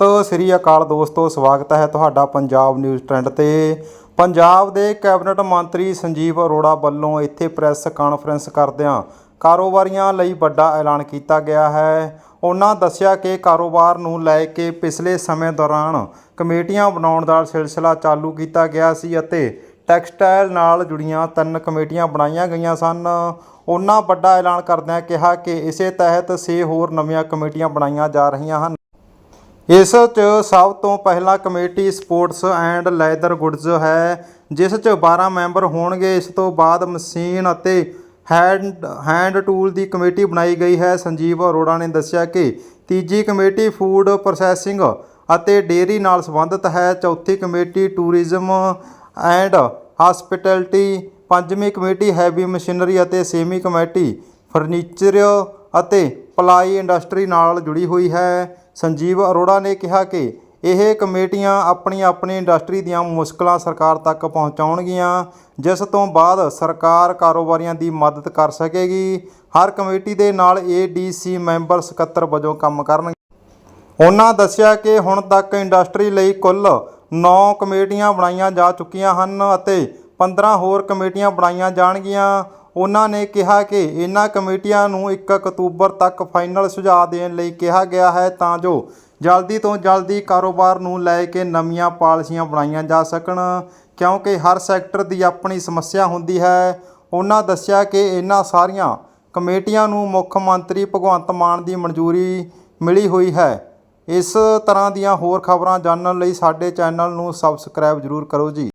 ਸਤਿ ਸ੍ਰੀ ਅਕਾਲ ਦੋਸਤੋ, ਸਵਾਗਤ ਹੈ ਤੁਹਾਡਾ ਪੰਜਾਬ ਨਿਊਜ਼ ਟ੍ਰੈਂਡ ਤੇ। ਪੰਜਾਬ ਦੇ ਕੈਬਨਿਟ ਮੰਤਰੀ ਸੰਜੀਵ ਅਰੋੜਾ ਵੱਲੋਂ ਇੱਥੇ ਪ੍ਰੈਸ ਕਾਨਫਰੰਸ ਕਰਦਿਆਂ ਕਾਰੋਬਾਰੀਆਂ ਲਈ ਵੱਡਾ ਐਲਾਨ ਕੀਤਾ ਗਿਆ ਹੈ। ਉਹਨਾਂ ਦੱਸਿਆ ਕਿ ਕਾਰੋਬਾਰ ਨੂੰ ਲੈ ਕੇ ਪਿਛਲੇ ਸਮੇਂ ਦੌਰਾਨ ਕਮੇਟੀਆਂ ਬਣਾਉਣ ਦਾ ਸਿਲਸਿਲਾ ਚਾਲੂ ਕੀਤਾ ਗਿਆ ਸੀ ਅਤੇ ਟੈਕਸਟਾਈਲ ਨਾਲ ਜੁੜੀਆਂ ਤਿੰਨ ਕਮੇਟੀਆਂ ਬਣਾਈਆਂ ਗਈਆਂ ਸਨ। ਉਹਨਾਂ ਵੱਡਾ ਐਲਾਨ ਕਰਦਿਆਂ ਕਿਹਾ ਕਿ ਇਸੇ ਤਹਿਤ 6 ਹੋਰ ਨਵੀਆਂ ਕਮੇਟੀਆਂ ਬਣਾਈਆਂ ਜਾ ਰਹੀਆਂ ਹਨ। ਇਸ 'ਚ ਸਭ ਤੋਂ ਪਹਿਲਾਂ committee sports and leather goods ਹੈ, ਜਿਸ 'ਚ 12 ਮੈਂਬਰ ਹੋਣਗੇ। ਇਸ ਤੋਂ ਬਾਅਦ ਮਸ਼ੀਨ ਅਤੇ ਹੈਂਡ ਹੈਂਡ ਟੂਲ ਦੀ ਕਮੇਟੀ ਬਣਾਈ ਗਈ ਹੈ। ਸੰਜੀਵ ਅਰੋੜਾ ਨੇ ਦੱਸਿਆ ਕਿ ਤੀਜੀ ਕਮੇਟੀ ਫੂਡ ਪ੍ਰੋਸੈਸਿੰਗ ਅਤੇ ਡੇਅਰੀ ਨਾਲ ਸੰਬੰਧਿਤ ਹੈ। ਚੌਥੀ ਕਮੇਟੀ ਟੂਰਿਜ਼ਮ ਐਂਡ ਹਸਪਿਟੈਲਿਟੀ, ਪੰਜਵੀਂ ਕਮੇਟੀ ਹੈਵੀ ਮਸ਼ੀਨਰੀ ਅਤੇ ਛੇਵੀਂ ਕਮੇਟੀ ਫਰਨੀਚਰ ਅਤੇ ਪਲਾਈ ਇੰਡਸਟਰੀ ਨਾਲ ਜੁੜੀ ਹੋਈ ਹੈ। ਸੰਜੀਵ ਅਰੋੜਾ ਨੇ ਕਿਹਾ ਕਿ ਇਹ ਕਮੇਟੀਆਂ ਆਪਣੀ ਆਪਣੀ ਇੰਡਸਟਰੀ ਦੀਆਂ ਮੁਸ਼ਕਲਾਂ ਸਰਕਾਰ ਤੱਕ ਪਹੁੰਚਾਉਣਗੀਆਂ, ਜਿਸ ਤੋਂ ਬਾਅਦ ਸਰਕਾਰ ਕਾਰੋਬਾਰੀਆਂ ਦੀ ਮਦਦ ਕਰ ਸਕੇਗੀ। ਹਰ ਕਮੇਟੀ ਦੇ ਨਾਲ ਏਡੀਸੀ ਮੈਂਬਰ ਸਕੱਤਰ ਵਜੋਂ ਕੰਮ ਕਰਨਗੇ। ਉਹਨਾਂ ਦੱਸਿਆ ਕਿ ਹੁਣ ਤੱਕ ਇੰਡਸਟਰੀ ਲਈ ਕੁੱਲ 9 ਕਮੇਟੀਆਂ ਬਣਾਈਆਂ ਜਾ ਚੁੱਕੀਆਂ ਹਨ ਅਤੇ 15 ਹੋਰ ਕਮੇਟੀਆਂ ਬਣਾਈਆਂ ਜਾਣਗੀਆਂ। ਉਹਨਾਂ ਨੇ ਕਿਹਾ ਕਿ ਇਹਨਾਂ ਕਮੇਟੀਆਂ ਨੂੰ 1 ਅਕਤੂਬਰ ਤੱਕ ਫਾਈਨਲ ਸੁਝਾਅ ਦੇਣ ਲਈ ਕਿਹਾ ਗਿਆ ਹੈ ਤਾਂ ਜੋ ਜਲਦੀ ਤੋਂ ਜਲਦੀ ਕਾਰੋਬਾਰ ਨੂੰ ਲੈ ਕੇ ਨਵੀਆਂ ਪਾਲਿਸੀਆਂ ਬਣਾਈਆਂ ਜਾ ਸਕਣ, ਕਿਉਂਕਿ ਹਰ ਸੈਕਟਰ ਦੀ ਆਪਣੀ ਸਮੱਸਿਆ ਹੁੰਦੀ ਹੈ। ਉਹਨਾਂ ਦੱਸਿਆ ਕਿ ਇਹਨਾਂ ਸਾਰੀਆਂ ਕਮੇਟੀਆਂ ਨੂੰ ਮੁੱਖ ਮੰਤਰੀ ਭਗਵੰਤ ਮਾਨ ਦੀ ਮਨਜ਼ੂਰੀ ਮਿਲੀ ਹੋਈ ਹੈ। ਇਸ ਤਰ੍ਹਾਂ ਦੀਆਂ ਹੋਰ ਖਬਰਾਂ ਜਾਣਨ ਲਈ ਸਾਡੇ ਚੈਨਲ ਨੂੰ ਸਬਸਕ੍ਰਾਈਬ ਜ਼ਰੂਰ ਕਰੋ ਜੀ।